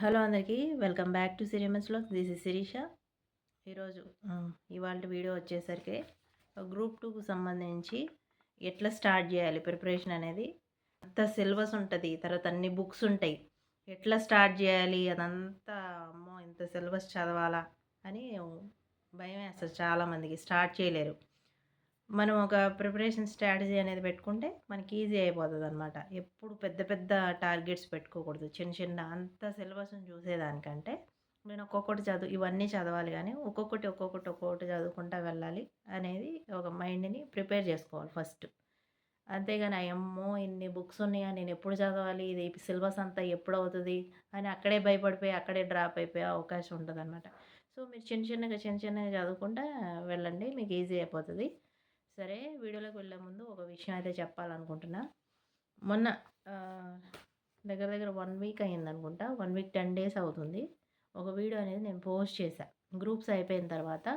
Hello అందరికీ welcome back to సిరిమన్స్లో this is Sirisha. ఈరోజు ఇవాళ వీడియో వచ్చేసరికి గ్రూప్ టూకు సంబంధించి ఎట్లా స్టార్ట్ చేయాలి ప్రిపరేషన్ అనేది. అంత సిలబస్ ఉంటుంది తర్వాత అన్ని బుక్స్ ఉంటాయి. ఎట్లా స్టార్ట్ చేయాలి అదంతా అమ్మో ఇంత సిలబస్ చదవాలా అని భయం వేస్తారు చాలామందికి స్టార్ట్ చేయలేరు. మనం ఒక ప్రిపరేషన్ స్ట్రాటజీ అనేది పెట్టుకుంటే మనకి ఈజీ అయిపోతుంది అనమాట ఎప్పుడు పెద్ద పెద్ద టార్గెట్స్ పెట్టుకోకూడదు. చిన్న చిన్న అంత సిలబస్ని చూసేదానికంటే నేను ఒక్కొక్కటి చదువు ఇవన్నీ చదవాలి కానీ ఒక్కొక్కటి ఒక్కొక్కటి ఒక్కొక్కటి చదువుకుంటా వెళ్ళాలి అనేది ఒక మైండ్ని ప్రిపేర్ చేసుకోవాలి ఫస్ట్. అంతేగాని అమ్మో ఇన్ని బుక్స్ ఉన్నాయా నేను ఎప్పుడు చదవాలి ఇది సిలబస్ అంతా ఎప్పుడు అవుతుంది అని అక్కడే భయపడిపోయి అక్కడే డ్రాప్ అయిపోయే అవకాశం ఉంటుంది అనమాట సో మీరు చిన్న చిన్నగా చిన్న చిన్నగా చదువుకుంటా వెళ్ళండి మీకు ఈజీ అయిపోతుంది. సరే వీడియోలోకి వెళ్ళే ముందు ఒక విషయం అయితే చెప్పాలనుకుంటున్నా. మొన్న దగ్గర దగ్గర వన్ వీక్ అయింది అనుకుంటా వన్ వీక్ టెన్ డేస్ అవుతుంది. ఒక వీడియో అనేది నేను పోస్ట్ చేశాను గ్రూప్స్ అయిపోయిన తర్వాత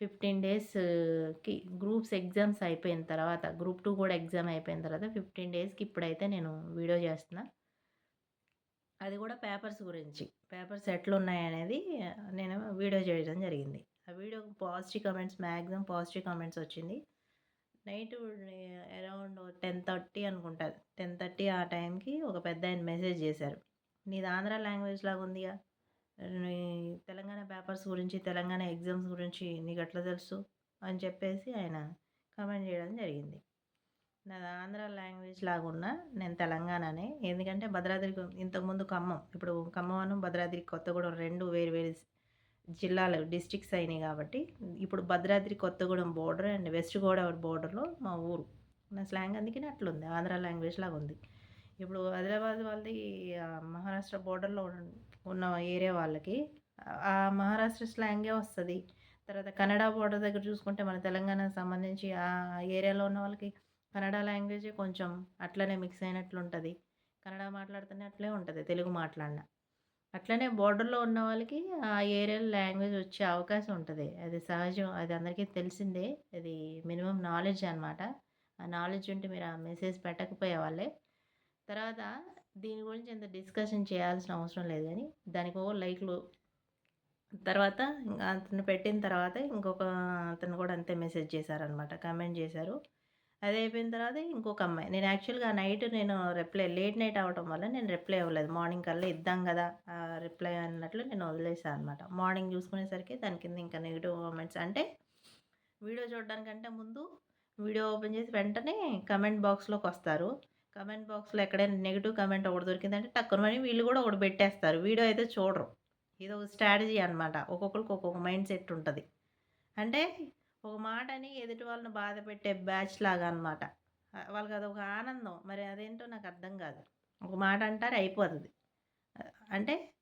ఫిఫ్టీన్ డేస్కి గ్రూప్స్ ఎగ్జామ్స్ అయిపోయిన తర్వాత గ్రూప్ టూ కూడా ఎగ్జామ్ అయిపోయిన తర్వాత ఫిఫ్టీన్ డేస్కి ఇప్పుడైతే నేను వీడియో చేస్తున్నా. అది కూడా పేపర్స్ గురించి. పేపర్స్ ఎట్లున్నాయనేది నేను వీడియో చేయడం జరిగింది. ఆ వీడియోకి positive comments maximum positive comments వచ్చింది. నైట్ అరౌండ్ టెన్ థర్టీ అనుకుంటుంది టెన్ థర్టీ ఆ టైంకి ఒక పెద్ద ఆయన మెసేజ్ చేశారు. నీది ఆంధ్ర లాంగ్వేజ్ లాగా ఉందిగా. తెలంగాణ పేపర్స్ గురించి తెలంగాణ ఎగ్జామ్స్ గురించి నీకు ఎట్లా తెలుసు? అని చెప్పేసి ఆయన కమెంట్ చేయడం జరిగింది. నాది ఆంధ్ర లాంగ్వేజ్ లాగా నేను తెలంగాణనే. ఎందుకంటే భద్రాద్రి ఇంతకుముందు ఖమ్మం. ఇప్పుడు ఖమ్మం భద్రాద్రి కొత్తగూడెం రెండు వేరు వేరు జిల్లాలు డిస్ట్రిక్ట్స్ అయినాయి కాబట్టి ఇప్పుడు Bhadradri Kothagudem border and west Godavari బోర్డర్లో మా ఊరు. నా స్లాంగ్ అందుకనే అట్లుంది ఆంధ్ర లాంగ్వేజ్ లాగా ఉంది. ఇప్పుడు ఆదిలాబాద్ వాళ్ళది మహారాష్ట్ర బోర్డర్లో ఉన్న ఏరియా వాళ్ళకి ఆ మహారాష్ట్ర స్లాంగే వస్తుంది. తర్వాత కన్నడ బోర్డర్ దగ్గర చూసుకుంటే మన తెలంగాణకు సంబంధించి ఆ ఏరియాలో ఉన్న వాళ్ళకి కన్నడ లాంగ్వేజే కొంచెం అట్లనే మిక్స్ అయినట్లు ఉంటుంది కన్నడ మాట్లాడుతున్నట్లే ఉంటుంది తెలుగు మాట్లాడిన. అట్లనే బోర్డర్లో ఉన్న వాళ్ళకి ఆ ఏరియాలో లాంగ్వేజ్ వచ్చే అవకాశం ఉంటుంది. అది సహజం. అది అందరికీ తెలిసిందే. అది మినిమం నాలెడ్జ్ అనమాట ఆ నాలెడ్జ్ ఉంటే మీరు ఆ మెసేజ్ పెట్టకపోయే వాళ్ళే. తర్వాత దీని గురించి ఎంత డిస్కషన్ చేయాల్సిన అవసరం లేదు కానీ దానికి ఓ లైక్లు. తర్వాత అతను పెట్టిన తర్వాత ఇంకొక అతను కూడా అంతే మెసేజ్ చేశారనమాట కామెంట్ చేశారు. అది అయిపోయిన తర్వాత ఇంకొక అమ్మాయి. నేను యాక్చువల్గా నైట్ నేను రిప్లై లేట్ నైట్ అవ్వటం వల్ల నేను రిప్లై అవ్వలేదు మార్నింగ్ కల్లా ఇద్దాం కదా రిప్లై అన్నట్లు నేను వదిలేసాను అనమాట మార్నింగ్ చూసుకునేసరికి దాని కింద ఇంకా నెగిటివ్ కామెంట్స్. అంటే వీడియో చూడడానికంటే ముందు వీడియో ఓపెన్ చేసి వెంటనే కమెంట్ బాక్స్లోకి వస్తారు. కమెంట్ బాక్స్లో ఎక్కడైనా నెగిటివ్ కమెంట్ ఒకటి దొరికిందంటే టక్కున వీళ్ళు కూడా ఒకటి పెట్టేస్తారు. వీడియో అయితే చూడరు. ఇది ఒక స్ట్రాటజీ అనమాట ఒక్కొక్కరికి ఒక్కొక్క మైండ్ సెట్ ఉంటుంది. అంటే ఒక మాటని ఎదుటి వాళ్ళని బాధ పెట్టే బ్యాచ్ లాగా అనమాట వాళ్ళకి అది ఒక ఆనందం. మరి అదేంటో నాకు అర్థం కాదు. ఒక మాట అంటారు అయిపోతుంది. అంటే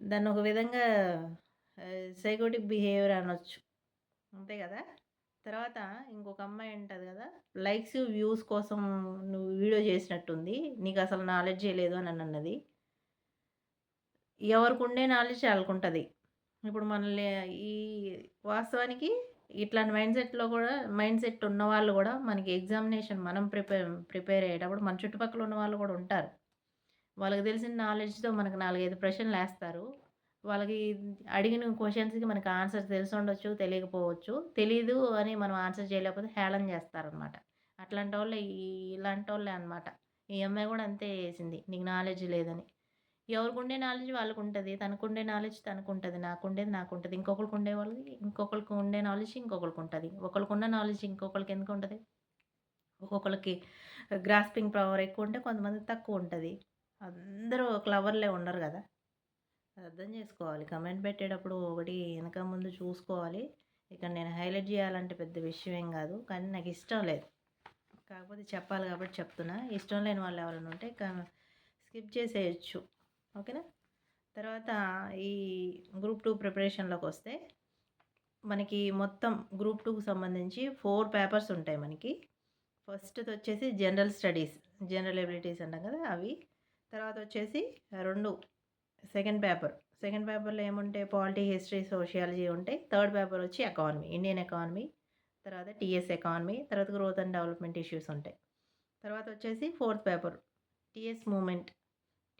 దాన్ని ఒక విధంగా సైకోటిక్ బిహేవియర్ అనొచ్చు. అంతే కదా? తర్వాత ఇంకొక అమ్మాయి ఉంటుంది కదా లైక్స్ వ్యూస్ కోసం నువ్వు వీడియో చేసినట్టుంది నీకు అసలు నాలెడ్జ్ లేదు అని అన్నది. ఎవరికి ఉండే నాలెడ్జ్ వాళ్ళకుంటుంది. ఇప్పుడు మనల్ని ఈ వాస్తవానికి ఇట్లాంటి మైండ్ సెట్లో కూడా మైండ్ సెట్ ఉన్న వాళ్ళు కూడా మనకి ఎగ్జామినేషన్ మనం ప్రిపేర్ ప్రిపేర్ అయ్యేటప్పుడు మన చుట్టుపక్కల ఉన్న వాళ్ళు కూడా ఉంటారు. వాళ్ళకి తెలిసిన నాలెడ్జ్తో మనకు నాలుగైదు ప్రశ్నలు వేస్తారు. వాళ్ళకి అడిగిన క్వశ్చన్స్కి మనకి ఆన్సర్ తెలిసి ఉండొచ్చు తెలియకపోవచ్చు. తెలీదు అని మనం ఆన్సర్ చేయలేకపోతే హేళన చేస్తారనమాట. అట్లాంటి వాళ్ళే ఇలాంటి వాళ్ళే అనమాట ఈ అమ్మాయి కూడా అంతే చేసింది. నీకు నాలెడ్జ్ లేదని. ఎవరికి ఉండే నాలెడ్జ్ వాళ్ళకు ఉంటుంది తనకు ఉండే నాలెడ్జ్ తనకు ఉంటుంది నాకు ఉండేది నాకు ఉంటుంది ఇంకొకరికి ఉండే వాళ్ళది ఇంకొకరికి ఉండే నాలెడ్జ్ ఇంకొకరికి ఉంటుంది ఒకరికి ఉన్న నాలెడ్జ్ ఇంకొకరికి ఎందుకు ఉంటుంది ఒక్కొక్కరికి గ్రాస్పింగ్ పవర్ ఎక్కువ ఉంటే కొంతమంది తక్కువ ఉంటుంది అందరూ క్లవర్లే ఉండరు కదా. అర్థం చేసుకోవాలి. కమెంట్ పెట్టేటప్పుడు ఒకటి వెనక ముందు చూసుకోవాలి. ఇక్కడ నేను హైలైట్ చేయాలంటే పెద్ద విషయం ఏం కాదు. కానీ నాకు ఇష్టం లేదు. కాకపోతే చెప్పాలి కాబట్టి చెప్తున్నా. ఇష్టం లేని వాళ్ళు ఎవరైనా ఉంటే స్కిప్ చేసేయచ్చు. ఓకేనా? తర్వాత ఈ గ్రూప్ టూ ప్రిపరేషన్లోకి వస్తే మనకి మొత్తం గ్రూప్ టూకి సంబంధించి ఫోర్ పేపర్స్ ఉంటాయి మనకి. ఫస్ట్ వచ్చేసి జనరల్ స్టడీస్ జనరల్ ఎబిలిటీస్ అంటాం కదా అవి. తర్వాత వచ్చేసి రెండు సెకండ్ పేపర్. సెకండ్ పేపర్లో ఏముంటాయి? పాలిటీ హిస్టరీ సోషియాలజీ ఉంటాయి. థర్డ్ పేపర్ వచ్చి ఎకానమీ ఇండియన్ ఎకానమీ తర్వాత టీఎస్ ఎకానమీ తర్వాత గ్రోత్ అండ్ డెవలప్మెంట్ ఇష్యూస్ ఉంటాయి. తర్వాత వచ్చేసి ఫోర్త్ పేపర్ టీఎస్ మూమెంట్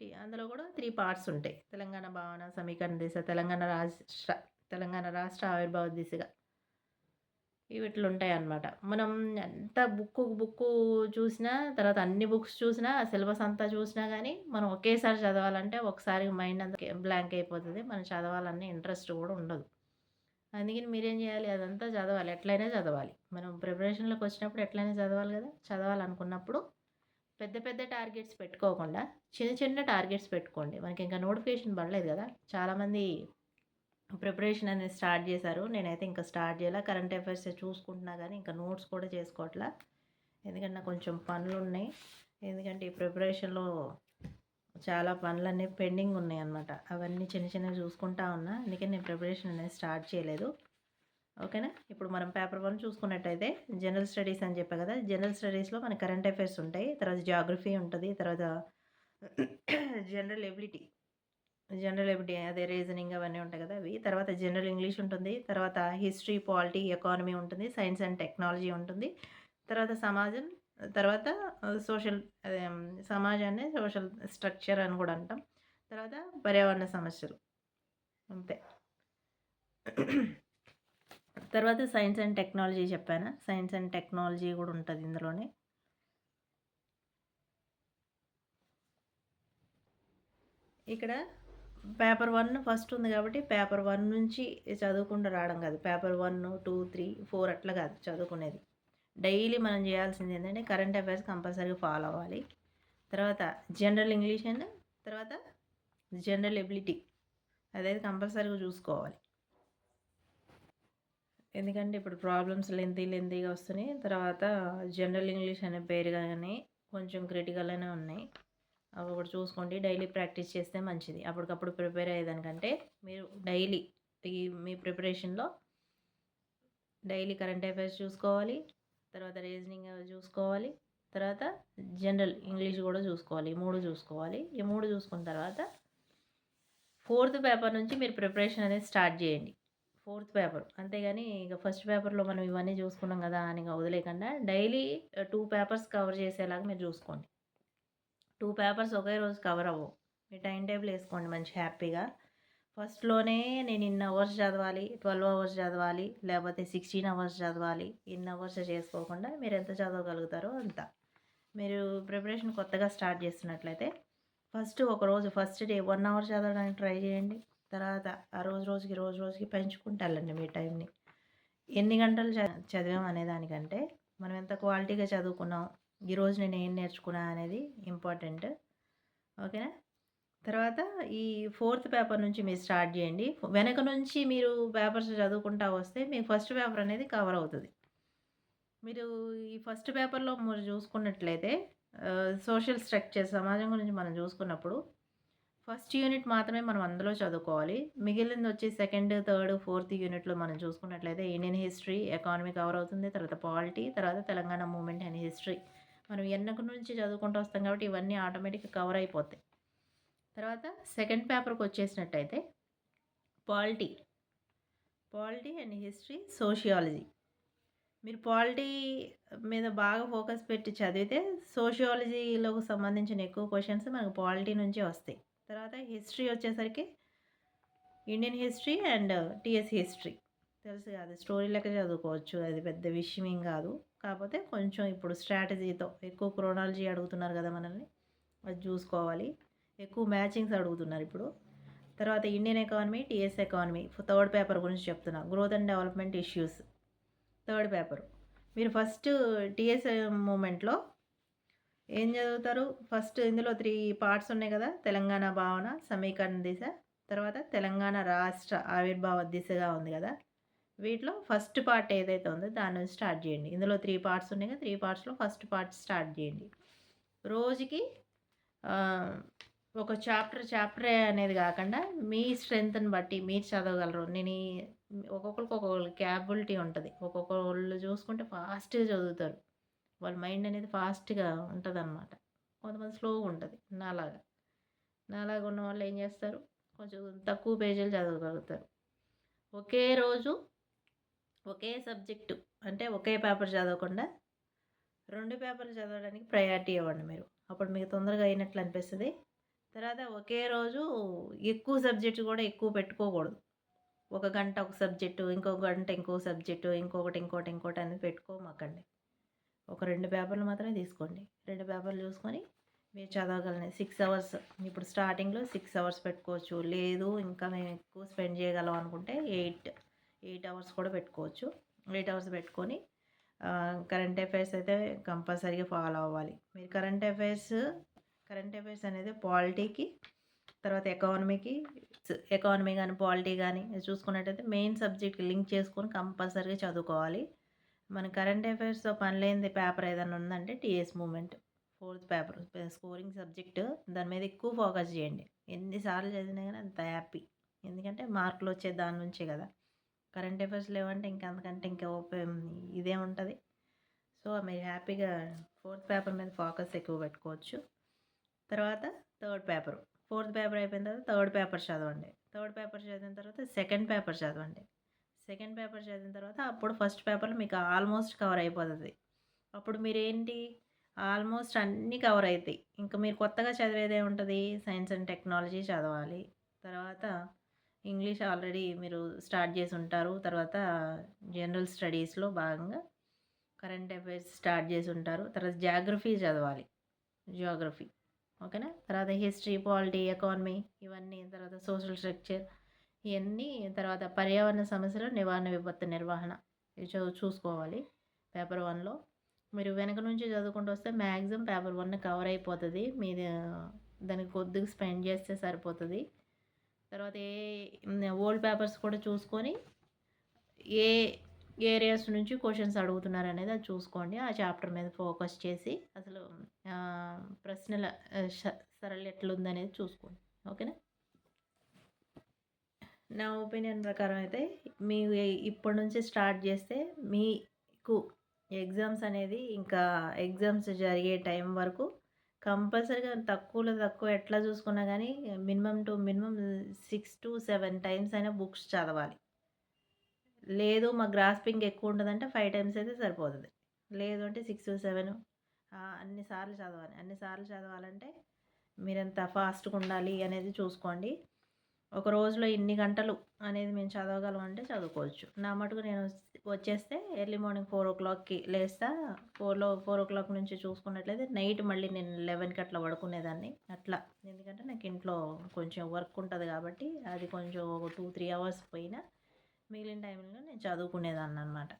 అందులో కూడా త్రీ పార్ట్స్ ఉంటాయి. తెలంగాణ భావన సమీకరణ దిశ తెలంగాణ రాష్ట్ర తెలంగాణ రాష్ట్ర ఆవిర్భావ దిశగా. ఇవిట్లు ఉంటాయి అన్నమాట. మనం ఎంత బుక్ బుక్ చూసినా తర్వాత అన్ని బుక్స్ చూసినా సిలబస్ అంతా చూసినా కానీ మనం ఒకేసారి చదవాలంటే ఒకసారి మైండ్ అంతా బ్లాంక్ అయిపోతుంది. మనం చదవాలన్న ఇంట్రెస్ట్ కూడా ఉండదు. అందుకని మీరేం చేయాలి? అదంతా చదవాలి. ఎట్లయినా చదవాలి. మనం ప్రిపరేషన్లోకి వచ్చినప్పుడు ఎట్లయినా చదవాలి కదా? చదవాలనుకున్నప్పుడు పెద్ద పెద్ద టార్గెట్స్ పెట్టుకోకుండా చిన్న చిన్న టార్గెట్స్ పెట్టుకోండి. మనకి ఇంకా నోటిఫికేషన్ పడలేదు కదా. చాలామంది ప్రిపరేషన్ అనేది స్టార్ట్ చేశారు. నేనైతే ఇంకా స్టార్ట్ చేయాలా. కరెంట్ అఫైర్స్ చూసుకుంటున్నా కానీ ఇంకా నోట్స్ కూడా చేసుకోవట్లా. ఎందుకంటే నాకు కొంచెం పనులు ఉన్నాయి ఎందుకంటే ఈ ప్రిపరేషన్లో చాలా పనులన్నీ పెండింగ్ ఉన్నాయి అన్నమాట. అవన్నీ చిన్న చిన్నవి చూసుకుంటా ఉన్నా. అందుకని నేను ప్రిపరేషన్ అనేది స్టార్ట్ చేయలేదు. ఓకేనా? ఇప్పుడు మనం పేపర్ వన్ చూసుకున్నట్టయితే జనరల్ స్టడీస్ అని చెప్పా కదా జనరల్ స్టడీస్లో మన కరెంట్ అఫైర్స్ ఉంటాయి తర్వాత జాగ్రఫీ ఉంటుంది తర్వాత జనరల్ ఎబిలిటీ. జనరల్ ఎబిలిటీ అదే రీజనింగ్ అవన్నీ ఉంటాయి కదా అవి. తర్వాత జనరల్ ఇంగ్లీష్ ఉంటుంది తర్వాత హిస్టరీ పాలిటీ ఎకానమీ ఉంటుంది సైన్స్ అండ్ టెక్నాలజీ ఉంటుంది. తర్వాత సమాజం తర్వాత సోషల్ అదే సమాజాన్ని సోషల్ స్ట్రక్చర్ అని కూడా అంటాం. తర్వాత పర్యావరణ సమస్యలు. అంతే. తర్వాత సైన్స్ అండ్ టెక్నాలజీ చెప్పాను? సైన్స్ అండ్ టెక్నాలజీ కూడా ఉంటుంది ఇందులోనే. ఇక్కడ పేపర్ వన్ ఫస్ట్ ఉంది కాబట్టి పేపర్ వన్ నుంచి చదువుకుండా రావడం కాదు. Paper one two three four అట్లా కాదు చదువుకునేది. డైలీ మనం చేయాల్సింది ఏంటంటే కరెంట్ అఫైర్స్ కంపల్సరీగా ఫాలో అవ్వాలి. తర్వాత జనరల్ ఇంగ్లీష్ అండ్ తర్వాత జనరల్ ఎబిలిటీ. అదైతే కంపల్సరీగా చూసుకోవాలి. ఎందుకంటే ఇప్పుడు ప్రాబ్లమ్స్ లెంతీ లెంతీగా వస్తున్నాయి. తర్వాత జనరల్ ఇంగ్లీష్ అనే పేరు కానీ కొంచెం క్రిటికల్ అనే ఉన్నాయి. అవి కూడా చూసుకోండి. డైలీ ప్రాక్టీస్ చేస్తే మంచిది. అప్పటికప్పుడు ప్రిపేర్ అయ్యేదానికంటే మీరు డైలీ ఈ మీ ప్రిపరేషన్లో డైలీ కరెంట్ అఫైర్స్ చూసుకోవాలి. తర్వాత రీజనింగ్ చూసుకోవాలి. తర్వాత జనరల్ ఇంగ్లీష్ కూడా చూసుకోవాలి. ఈ మూడు చూసుకోవాలి. ఈ మూడు చూసుకున్న తర్వాత ఫోర్త్ పేపర్ నుంచి మీరు ప్రిపరేషన్ అనేది స్టార్ట్ చేయండి. Fourth paper. అంతేగాని ఇక ఫస్ట్ పేపర్లో మనం ఇవన్నీ చూసుకున్నాం కదా అని వదిలేకుండా డైలీ టూ పేపర్స్ కవర్ చేసేలాగా మీరు చూసుకోండి. టూ పేపర్స్ ఒకే రోజు కవర్ అవ్వవు. మీ టైం టేబుల్ వేసుకోండి మంచి హ్యాపీగా. ఫస్ట్లోనే నేను ఇన్ని అవర్స్ చదవాలి ట్వెల్వ్ అవర్స్ చదవాలి లేకపోతే సిక్స్టీన్ అవర్స్ చదవాలి ఇన్ని అవర్స్ చేసుకోకుండా మీరు ఎంత చదవగలుగుతారో అంత. మీరు ప్రిపరేషన్ కొత్తగా స్టార్ట్ చేస్తున్నట్లయితే ఫస్ట్ ఒక రోజు ఫస్ట్ డే వన్ అవర్ చదవడానికి ట్రై చేయండి. తర్వాత ఆ రోజు రోజుకి రోజు రోజుకి పెంచుకుంటారండి మీ టైంని. ఎన్ని గంటలు చదివాం అనే దానికంటే మనం ఎంత క్వాలిటీగా చదువుకున్నాం ఈరోజు నేను ఏం నేర్చుకున్నా అనేది ఇంపార్టెంట్. ఓకేనా? తర్వాత ఈ ఫోర్త్ పేపర్ నుంచి మీరు స్టార్ట్ చేయండి. వెనక నుంచి మీరు పేపర్స్ చదువుకుంటా వస్తే మీకు ఫస్ట్ పేపర్ అనేది కవర్ అవుతుంది. మీరు ఈ ఫస్ట్ పేపర్లో మీరు చూసుకున్నట్లయితే సోషల్ స్ట్రక్చర్ సమాజం గురించి మనం చూసుకున్నప్పుడు ఫస్ట్ యూనిట్ మాత్రమే మనం అందులో చదువుకోవాలి. మిగిలింది వచ్చి సెకండ్ థర్డ్ ఫోర్త్ యూనిట్లో మనం చూసుకున్నట్లయితే ఇండియన్ హిస్టరీ ఎకానమీ కవర్ అవుతుంది తర్వాత పాలిటీ తర్వాత తెలంగాణ మూమెంట్ అండ్ హిస్టరీ. మనం ఎన్నక నుంచి చదువుకుంటూ వస్తాం కాబట్టి ఇవన్నీ ఆటోమేటిక్గా కవర్ అయిపోతాయి. తర్వాత సెకండ్ పేపర్కి వచ్చేసినట్టయితే polity. Polity and history sociology. మీరు పాలిటీ మీద బాగా ఫోకస్ పెట్టి చదివితే సోషియాలజీలోకి సంబంధించిన ఎక్కువ క్వశ్చన్స్ మనకు పాలిటీ నుంచే వస్తాయి. తర్వాత హిస్టరీ వచ్చేసరికి Indian history and TS history. తెలుసు కాదు స్టోరీ లెక్క చదువుకోవచ్చు అది పెద్ద విషయం ఏం కాదు. కాకపోతే కొంచెం ఇప్పుడు స్ట్రాటజీతో ఎక్కువ క్రోనాలజీ అడుగుతున్నారు కదా మనల్ని అది చూసుకోవాలి. ఎక్కువ మ్యాచింగ్స్ అడుగుతున్నారు ఇప్పుడు. తర్వాత Indian economy TS economy third paper గురించి చెప్తున్నా. Growth and development issues. Third paper. మీరు ఫస్ట్ టీఎస్ మూమెంట్లో ఏం చదువుతారు? ఫస్ట్ ఇందులో త్రీ పార్ట్స్ ఉన్నాయి కదా తెలంగాణ భావన సమీకరణ దిశ తర్వాత తెలంగాణ రాష్ట్ర ఆవిర్భావ దిశగా ఉంది కదా. వీటిలో ఫస్ట్ పార్ట్ ఏదైతే ఉందో దాని నుంచి స్టార్ట్ చేయండి. ఇందులో త్రీ పార్ట్స్ ఉన్నాయి కదా త్రీ పార్ట్స్లో ఫస్ట్ పార్ట్ స్టార్ట్ చేయండి. రోజుకి ఒక చాప్టర్ చాప్టర్ అనేది కాకుండా మీ స్ట్రెంగ్త్ని బట్టి మీరు చదవగలరు. నేను ఒక్కొక్కరికి ఒక్కొక్కరికి క్యాపబిలిటీ ఉంటుంది. ఒక్కొక్కళ్ళు చూసుకుంటే ఫాస్ట్గా చదువుతారు. వాళ్ళ మైండ్ అనేది ఫాస్ట్గా ఉంటుంది అనమాట కొంతమంది స్లోగా ఉంటుంది నాలాగా. నాలాగా ఉన్న వాళ్ళు ఏం చేస్తారు? కొంచెం తక్కువ పేజీలు చదవగలుగుతారు. ఒకే రోజు ఒకే సబ్జెక్టు అంటే ఒకే పేపర్ చదవకుండా రెండు పేపర్లు చదవడానికి ప్రయారిటీ ఇవ్వండి మీరు. అప్పుడు మీకు తొందరగా అయినట్లు అనిపిస్తుంది. తర్వాత ఒకే రోజు ఎక్కువ సబ్జెక్టు కూడా ఎక్కువ పెట్టుకోకూడదు. ఒక గంట ఒక సబ్జెక్టు ఇంకొక గంట ఇంకో సబ్జెక్టు ఇంకొకటి ఇంకోటి ఇంకోటి అనేది పెట్టుకోమాకండి. ఒక రెండు పేపర్లు మాత్రమే తీసుకోండి. రెండు పేపర్లు చూసుకొని మీరు చదవగలని సిక్స్ అవర్స్ ఇప్పుడు స్టార్టింగ్లో సిక్స్ అవర్స్ పెట్టుకోవచ్చు. లేదు ఇంకా మేము ఎక్కువ స్పెండ్ చేయగలం అనుకుంటే ఎయిట్ ఎయిట్ అవర్స్ కూడా పెట్టుకోవచ్చు. ఎయిట్ అవర్స్ పెట్టుకొని కరెంట్ అఫైర్స్ అయితే కంపల్సరీగా ఫాలో అవ్వాలి. మీరు కరెంట్ అఫైర్స్ కరెంట్ అఫైర్స్ అనేది పాలిటీకి తర్వాత ఎకానమీకి ఎకానమీ కానీ పాలిటీ కానీ చూసుకున్నట్టయితే మెయిన్ సబ్జెక్ట్కి లింక్ చేసుకొని కంపల్సరీగా చదువుకోవాలి. మన కరెంట్ అఫైర్స్తో పని లేనిది పేపర్ ఏదైనా ఉందంటే TS movement fourth paper. Scoring subject. దాని మీద ఎక్కువ ఫోకస్ చేయండి. ఎన్నిసార్లు చదివినా కానీ అంత హ్యాపీ. ఎందుకంటే మార్కులు వచ్చే దాని నుంచే కదా. కరెంట్ అఫైర్స్ లేవంటే ఇంకా అంతకంటే ఇంకా ఇదే ఉంటుంది. సో మీరు హ్యాపీగా ఫోర్త్ పేపర్ మీద ఫోకస్ ఎక్కువ పెట్టుకోవచ్చు. తర్వాత థర్డ్ పేపర్. ఫోర్త్ పేపర్ అయిపోయిన తర్వాత థర్డ్ పేపర్ చదవండి. థర్డ్ పేపర్ చదివిన తర్వాత సెకండ్ పేపర్ చదవండి. సెకండ్ పేపర్ చదివిన తర్వాత అప్పుడు ఫస్ట్ పేపర్ మీకు ఆల్మోస్ట్ కవర్ అయిపోతుంది. అప్పుడు మీరేంటి? ఆల్మోస్ట్ అన్నీ కవర్ అవుతాయి ఇంకా మీరు కొత్తగా చదివేదే ఉంటుంది. సైన్స్ అండ్ టెక్నాలజీ చదవాలి. తర్వాత ఇంగ్లీష్ ఆల్రెడీ మీరు స్టార్ట్ చేసి ఉంటారు. తర్వాత జనరల్ స్టడీస్లో భాగంగా కరెంట్ అఫైర్స్ స్టార్ట్ చేసి ఉంటారు. తర్వాత జాగ్రఫీ చదవాలి. జియోగ్రఫీ ఓకేనా? తర్వాత హిస్టరీ పాలిటీ ఎకానమీ ఇవన్నీ తర్వాత సోషల్ స్ట్రక్చర్ ఇవన్నీ తర్వాత పర్యావరణ సమస్యలు నివారణ విపత్తు నిర్వహణ. ఇవి చదువు చూసుకోవాలి పేపర్ వన్లో. మీరు వెనక నుంచి చదువుకుంటూ వస్తే మ్యాక్సిమం పేపర్ వన్ కవర్ అయిపోతుంది. మీరు దానికి కొద్దిగా స్పెండ్ చేస్తే సరిపోతుంది. తర్వాత ఏ ఓల్డ్ పేపర్స్ కూడా చూసుకొని ఏ ఏరియాస్ నుంచి క్వశ్చన్స్ అడుగుతున్నారు అనేది అది చూసుకోండి. ఆ చాప్టర్ మీద ఫోకస్ చేసి అసలు ప్రశ్నల సరళ ఎట్లుందనేది చూసుకోండి. ఓకేనా? నా ఒపీనియన్ ప్రకారం అయితే మీ ఇప్పటి నుంచి స్టార్ట్ చేస్తే మీకు ఎగ్జామ్స్ అనేది ఇంకా ఎగ్జామ్స్ జరిగే టైం వరకు కంపల్సరీగా తక్కువలో తక్కువ ఎట్లా చూసుకున్నా కానీ minimum to minimum six to seven times అయినా బుక్స్ చదవాలి. లేదు మా గ్రాస్పింగ్ ఎక్కువ ఉంటుందంటే ఫైవ్ టైమ్స్ అయితే సరిపోతుంది. లేదు అంటే సిక్స్ సెవెన్ అన్నిసార్లు చదవాలి. అన్నిసార్లు చదవాలంటే మీరు ఎంత ఫాస్ట్గా ఉండాలి అనేది చూసుకోండి. ఒక రోజులో ఇన్ని గంటలు అనేది మేము చదవగలం అంటే చదువుకోవచ్చు. నా మటుకు నేను వచ్చేస్తే ఎర్లీ మార్నింగ్ ఫోర్ ఓ క్లాక్కి లేస్తా. ఫోర్లో ఫోర్ ఓ క్లాక్ నుంచి చూసుకున్నట్లయితే నైట్ మళ్ళీ నేను లెవెన్కి అట్లా పడుకునేదాన్ని. అట్లా. ఎందుకంటే నాకు ఇంట్లో కొంచెం వర్క్ ఉంటుంది కాబట్టి అది కొంచెం ఒక టూ త్రీ అవర్స్ పోయినా మిగిలిన టైంలో నేను చదువుకునేదాన్ని అనమాట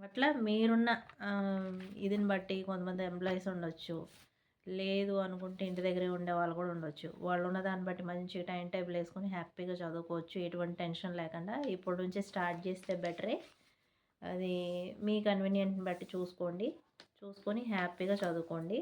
అట్లా మీరున్న ఇదిని బట్టి కొంతమంది ఎంప్లాయీస్ ఉండొచ్చు. లేదు అనుకుంటే ఇంటి దగ్గరే ఉండే వాళ్ళు కూడా ఉండొచ్చు. వాళ్ళు ఉన్న దాన్ని బట్టి మంచి టైం టేబుల్ వేసుకొని హ్యాపీగా చదువుకోవచ్చు. ఎటువంటి టెన్షన్ లేకుండా ఇప్పటి నుంచి స్టార్ట్ చేస్తే బెటరే. అది మీ కన్వీనియంట్ని బట్టి చూసుకోండి. చూసుకొని హ్యాపీగా చదువుకోండి.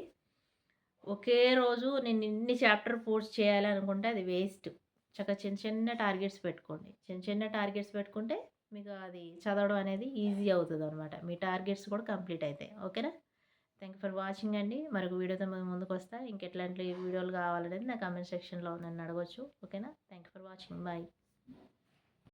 ఒకే రోజు నేను ఇన్ని చాప్టర్ పూర్తి చేయాలి అనుకుంటే అది వేస్ట్. చక్కగా చిన్న చిన్న టార్గెట్స్ పెట్టుకోండి. చిన్న చిన్న టార్గెట్స్ పెట్టుకుంటే మీకు అది చదవడం అనేది ఈజీ అవుతుంది అనమాట మీ టార్గెట్స్ కూడా కంప్లీట్ అవుతాయి. ఓకేనా? థ్యాంక్ యూ ఫర్ వాచింగ్ అండి. మరొక వీడియోతో ముందుకు వస్తా. ఇంకెట్లాంటి వీడియోలు కావాలనేది నా కామెంట్ సెక్షన్లో నన్ను అడగవచ్చు ఓకేనా thank you for watching bye